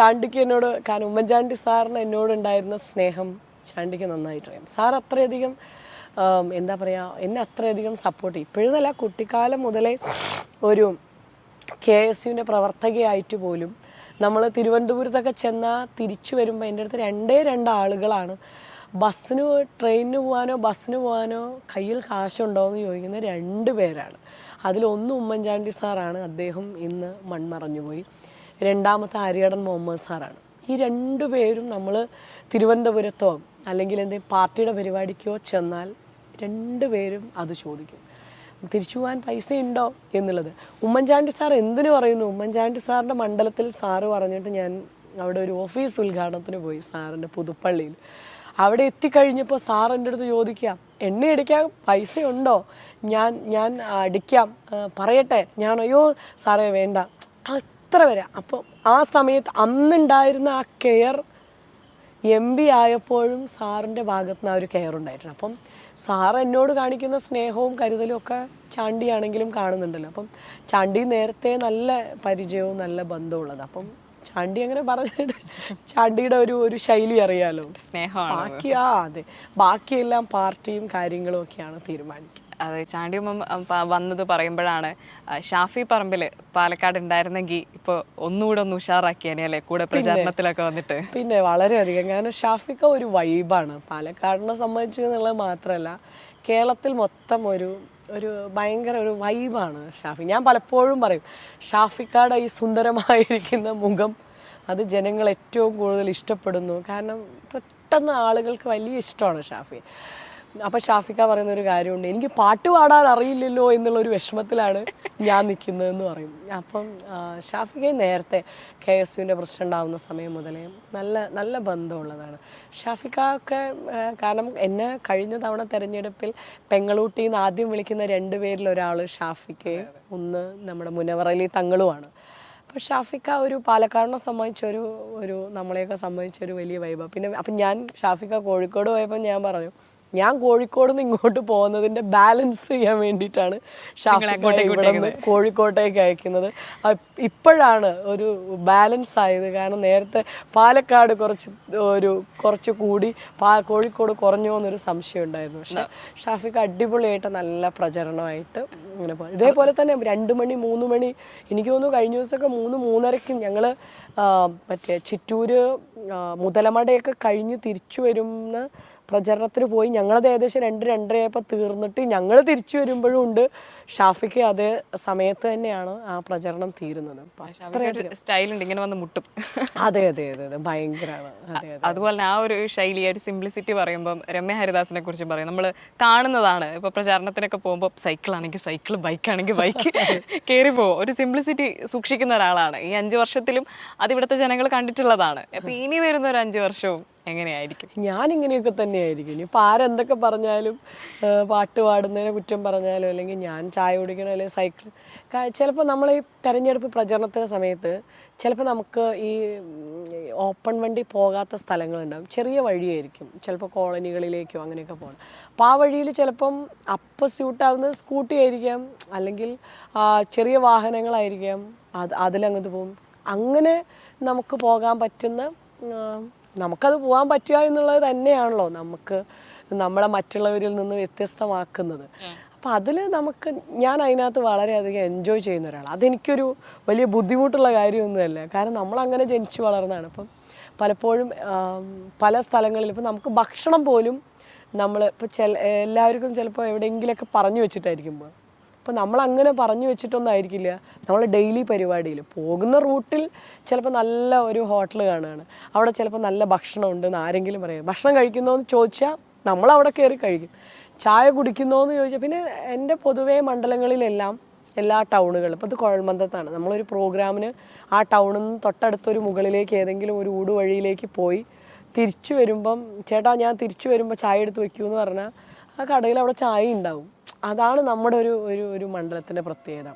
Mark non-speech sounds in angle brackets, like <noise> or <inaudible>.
ചാണ്ടിക്ക് എന്നോട് കാരണം ഉമ്മൻചാണ്ടി സാറിന് എന്നോട് ഉണ്ടായിരുന്ന സ്നേഹം ചാണ്ടിക്ക് നന്നായിട്ടറിയാം സാർ അത്രയധികം എന്താ പറയുക എന്നെ അത്രയധികം സപ്പോർട്ട് ചെയ്യും. ഇപ്പോഴല്ല കുട്ടിക്കാലം മുതലേ ഒരു കെ എസ് യുവിന്റെ പ്രവർത്തകയായിട്ട് പോലും നമ്മൾ തിരുവനന്തപുരത്തൊക്കെ ചെന്നാൽ തിരിച്ചു വരുമ്പോൾ എന്റെ അടുത്ത് രണ്ടേ രണ്ട് ആളുകളാണ്. ബസ്സിന് ട്രെയിനിന് പോകാനോ ബസ്സിന് പോകാനോ കയ്യിൽ കാശുണ്ടോ എന്ന് ചോദിക്കുന്ന രണ്ട് പേരാണ്. അതിലൊന്ന് ഉമ്മൻചാണ്ടി സാറാണ്. അദ്ദേഹം ഇന്ന് മൺമറഞ്ഞു പോയി. രണ്ടാമത്തെ ആര്യാടൻ മുഹമ്മദ് സാറാണ്. ഈ രണ്ടു പേരും നമ്മൾ തിരുവനന്തപുരത്തോ അല്ലെങ്കിൽ എന്തെങ്കിലും പാർട്ടിയുടെ പരിപാടിക്കോ ചെന്നാൽ രണ്ടു പേരും അത് ചോദിക്കും. തിരിച്ചു പോകാൻ പൈസ ഉണ്ടോ എന്നുള്ളത്. ഉമ്മൻചാണ്ടി സാർ എന്തിനു പറയുന്നു? ഉമ്മൻചാണ്ടി സാറിന്റെ മണ്ഡലത്തിൽ സാറ് പറഞ്ഞിട്ട് ഞാൻ അവിടെ ഒരു ഓഫീസ് ഉദ്ഘാടനത്തിന് പോയി സാറിന്റെ പുതുപ്പള്ളിയിൽ. അവിടെ എത്തിക്കഴിഞ്ഞപ്പോൾ സാർ എന്റെ അടുത്ത് ചോദിക്കുക എണ്ണ അടിക്കാൻ പൈസ ഉണ്ടോ ഞാൻ ഞാൻ അടിക്കാം. പറയട്ടെ. ഞാൻ അയ്യോ സാറേ വേണ്ട. അത്ര വരെ. അപ്പം ആ സമയത്ത് അന്നുണ്ടായിരുന്ന ആ കെയർ എം പി ആയപ്പോഴും സാറിന്റെ ഭാഗത്തുനിന്ന് ആ ഒരു കെയർ ഉണ്ടായിട്ടുണ്ട്. അപ്പം സാർ എന്നോട് കാണിക്കുന്ന സ്നേഹവും കരുതലും ഒക്കെ ചാണ്ടിയാണെങ്കിലും കാണുന്നുണ്ടല്ലോ. അപ്പം ചാണ്ടി നേരത്തെ നല്ല പരിചയവും നല്ല ബന്ധവും ഉള്ളത്. അപ്പം ചാണ്ടി അങ്ങനെ പറഞ്ഞിട്ട് ചാണ്ടിയുടെ ഒരു ഒരു ശൈലി അറിയാലോ. സ്നേഹമാണ്? ബാക്കി ആ അതെ. ബാക്കിയെല്ലാം പാർട്ടിയും കാര്യങ്ങളും ഒക്കെയാണ് തീരുമാനിക്കുക അതെ ചാണ്ടിയമ്മ വന്നത് പറയുമ്പോഴാണ് ഷാഫി പറമ്പിൽ പാലക്കാട് ഉണ്ടായിരുന്നെങ്കിൽ ഇപ്പോൾ ഒന്നുകൂടെ ഒന്ന് ഉഷാറാക്കിയേനെ അല്ലേ? കൂടെ പ്രചാരണത്തിലൊക്കെ വന്നിട്ട്. പിന്നെ വളരെയധികം. കാരണം ഷാഫിക്ക ഒരു വൈബാണ്. പാലക്കാടിനെ സംബന്ധിച്ച് എന്നുള്ളത് മാത്രമല്ല കേരളത്തിൽ മൊത്തം ഒരു ഒരു ഭയങ്കര ഒരു വൈബാണ് ഷാഫി. ഞാൻ പലപ്പോഴും പറയും ഷാഫിക്കാട് ഈ സുന്ദരമായിരിക്കുന്ന മുഖം അത് ജനങ്ങൾ ഏറ്റവും കൂടുതൽ ഇഷ്ടപ്പെടുന്നു. കാരണം പെട്ടെന്ന് ആളുകൾക്ക് വലിയ ഇഷ്ടമാണ് ഷാഫി. അപ്പം ഷാഫിക്ക പറയുന്ന ഒരു കാര്യമുണ്ട്. എനിക്ക് പാട്ട് പാടാൻ അറിയില്ലല്ലോ എന്നുള്ള ഒരു വിഷമത്തിലാണ് ഞാൻ നിൽക്കുന്നതെന്ന് പറയും. അപ്പം ഷാഫിക്ക നേരത്തെ കെ എസ് യുവിന്റെ പ്രശ്നം ഉണ്ടാകുന്ന സമയം മുതലേ നല്ല നല്ല ബന്ധമുള്ളതാണ്. ഷാഫിക്ക ഒക്കെ കാരണം എന്നെ കഴിഞ്ഞ തവണ തെരഞ്ഞെടുപ്പിൽ പെങ്ങളൂട്ടിയിൽ നിന്ന് ആദ്യം വിളിക്കുന്ന രണ്ട് പേരിൽ ഒരാൾ ഒന്ന് നമ്മുടെ മുനവറലി തങ്ങളുമാണ്. അപ്പോൾ ഷാഫിക്ക ഒരു പാലക്കാടിനെ സംബന്ധിച്ചൊരു ഒരു നമ്മളെയൊക്കെ സംബന്ധിച്ചൊരു വലിയ വൈബാണ് പിന്നെ അപ്പം ഞാൻ ഷാഫിക്ക കോഴിക്കോട് പോയപ്പോൾ ഞാൻ പറഞ്ഞു ഞാൻ കോഴിക്കോട് നിന്ന് ഇങ്ങോട്ട് പോകുന്നതിന്റെ ബാലൻസ് ചെയ്യാൻ വേണ്ടിയിട്ടാണ് നിന്ന് കോഴിക്കോട്ടേക്ക് അയക്കുന്നത്. ഇപ്പോഴാണ് ഒരു ബാലൻസ് ആയത്. കാരണം നേരത്തെ പാലക്കാട് കുറച്ച് ഒരു കുറച്ച് കൂടി പാ കോഴിക്കോട് കുറഞ്ഞോ എന്നൊരു സംശയം ഉണ്ടായിരുന്നു. പക്ഷെ ഷാഫിക്ക് അടിപൊളിയായിട്ട് നല്ല പ്രചരണമായിട്ട് ഇങ്ങനെ പോകും ഇതേപോലെ തന്നെ രണ്ട് മണി മൂന്ന് മണി എനിക്ക് തോന്നുന്നു കഴിഞ്ഞ ദിവസമൊക്കെ മൂന്ന് മൂന്നരയ്ക്കും ഞങ്ങൾ മറ്റേ ചിറ്റൂര് മുതലമടയൊക്കെ കഴിഞ്ഞ് തിരിച്ചു വരുന്ന പ്രചരണത്തിന് പോയി. ഞങ്ങളത് ഏകദേശം രണ്ട് രണ്ടരയായപ്പോൾ തീർന്നിട്ട് ഞങ്ങൾ തിരിച്ചു വരുമ്പോഴും ഉണ്ട്. ഷാഫിക്ക് അതേ സമയത്ത് തന്നെയാണ് ആ പ്രചരണം തീരുന്നത്. സ്റ്റൈലുണ്ട് ഇങ്ങനെ വന്ന് മുട്ടും. അതെ അതെ അതെ അതെ. ഭയങ്കരമാണ് അതെ അതെ. അതുപോലെ ആ ഒരു ശൈലി ആ ഒരു സിംപ്ലിസിറ്റി പറയുമ്പോൾ രമ്യ ഹരിദാസിനെ കുറിച്ച് പറയും. നമ്മൾ കാണുന്നതാണ്. ഇപ്പൊ പ്രചാരണത്തിനൊക്കെ പോകുമ്പോൾ സൈക്കിൾ ആണെങ്കിൽ സൈക്കിൾ ബൈക്ക് ആണെങ്കിൽ ബൈക്ക് കയറി പോകും ഒരു സിംപ്ലിസിറ്റി സൂക്ഷിക്കുന്ന ഒരാളാണ്. ഈ അഞ്ചു വർഷത്തിലും അത് ഇവിടുത്തെ ജനങ്ങൾ കണ്ടിട്ടുള്ളതാണ്. അപ്പൊ <laughs> ഇനി വരുന്ന ഒരു അഞ്ചു വർഷവും എങ്ങനെയായിരിക്കും? ഞാൻ ഇങ്ങനെയൊക്കെ തന്നെയായിരിക്കും. ഇനിയിപ്പോൾ ആരെന്തൊക്കെ പറഞ്ഞാലും പാട്ട് പാടുന്നതിനെ കുറ്റം പറഞ്ഞാലും അല്ലെങ്കിൽ ഞാൻ ചായ കുടിക്കണോ അല്ലെങ്കിൽ സൈക്കിൾ ചിലപ്പോൾ നമ്മൾ ഈ തെരഞ്ഞെടുപ്പ് പ്രചരണത്തിന് സമയത്ത് ചിലപ്പോൾ നമുക്ക് ഈ ഓപ്പൺ വണ്ടി പോകാത്ത സ്ഥലങ്ങളുണ്ടാകും ചെറിയ വഴിയായിരിക്കും. ചിലപ്പോൾ കോളനികളിലേക്കോ അങ്ങനെയൊക്കെ പോകണം. അപ്പോൾ ആ വഴിയിൽ ചിലപ്പം അപ്പം സ്യൂട്ടാവുന്നത് സ്കൂട്ടി ആയിരിക്കാം അല്ലെങ്കിൽ ചെറിയ വാഹനങ്ങളായിരിക്കാം. അത് അതിലങ്ങോട്ട് പോകും. അങ്ങനെ നമുക്ക് പോകാൻ പറ്റുന്ന നമുക്കത് പോകാൻ പറ്റുക എന്നുള്ളത് തന്നെയാണല്ലോ നമുക്ക് നമ്മളെ മറ്റുള്ളവരിൽ നിന്ന് വ്യത്യസ്തമാക്കുന്നത്. അപ്പം അതിൽ നമുക്ക് ഞാൻ അതിനകത്ത് വളരെയധികം എൻജോയ് ചെയ്യുന്ന ഒരാളാണ് അതെനിക്കൊരു വലിയ ബുദ്ധിമുട്ടുള്ള കാര്യമൊന്നുമല്ല. കാരണം നമ്മളങ്ങനെ ജനിച്ചു വളർന്നതാണ്. അപ്പം പലപ്പോഴും പല സ്ഥലങ്ങളിൽ ഇപ്പം നമുക്ക് ഭക്ഷണം പോലും നമ്മൾ ഇപ്പോൾ ചില എല്ലാവർക്കും ചിലപ്പോൾ എവിടെയെങ്കിലുമൊക്കെ പറഞ്ഞു വെച്ചിട്ടായിരിക്കും അപ്പോൾ നമ്മൾ അങ്ങനെ പറഞ്ഞു വെച്ചിട്ടൊന്നും ആയിരിക്കില്ല നമ്മൾ ഡെയിലി പരിപാടിയിൽ പോകുന്ന റൂട്ടിൽ ചിലപ്പോൾ നല്ല ഒരു ഹോട്ടൽ കാണുകയാണ് അവിടെ ചിലപ്പോൾ നല്ല ഭക്ഷണം ഉണ്ടെന്ന് ആരെങ്കിലും പറയാം. ഭക്ഷണം കഴിക്കുന്നോന്ന് ചോദിച്ചാൽ നമ്മൾ അവിടെ കയറി കഴിക്കും. ചായ കുടിക്കുന്നോന്ന് ചോദിച്ചാൽ പിന്നെ എന്റെ പൊതുവേ മണ്ഡലങ്ങളിലെല്ലാം എല്ലാ ടൗണുകളും ഇപ്പോൾ ഇത് കുഴൽമന്ദത്താണ്. നമ്മളൊരു പ്രോഗ്രാമിന് ആ ടൗണിൽ നിന്ന് തൊട്ടടുത്തൊരു മുകളിലേക്ക് ഏതെങ്കിലും ഒരു ഊട് വഴിയിലേക്ക് പോയി തിരിച്ചു വരുമ്പം ചേട്ടാ ഞാൻ തിരിച്ചു വരുമ്പോൾ ചായ എടുത്ത് വെക്കൂ എന്ന് പറഞ്ഞാൽ ആ കടയിൽ അവിടെ ചായ ഉണ്ടാവും. അതാണ് നമ്മുടെ ഒരു ഒരു ഒരു മണ്ഡലത്തിന്റെ പ്രത്യേകത.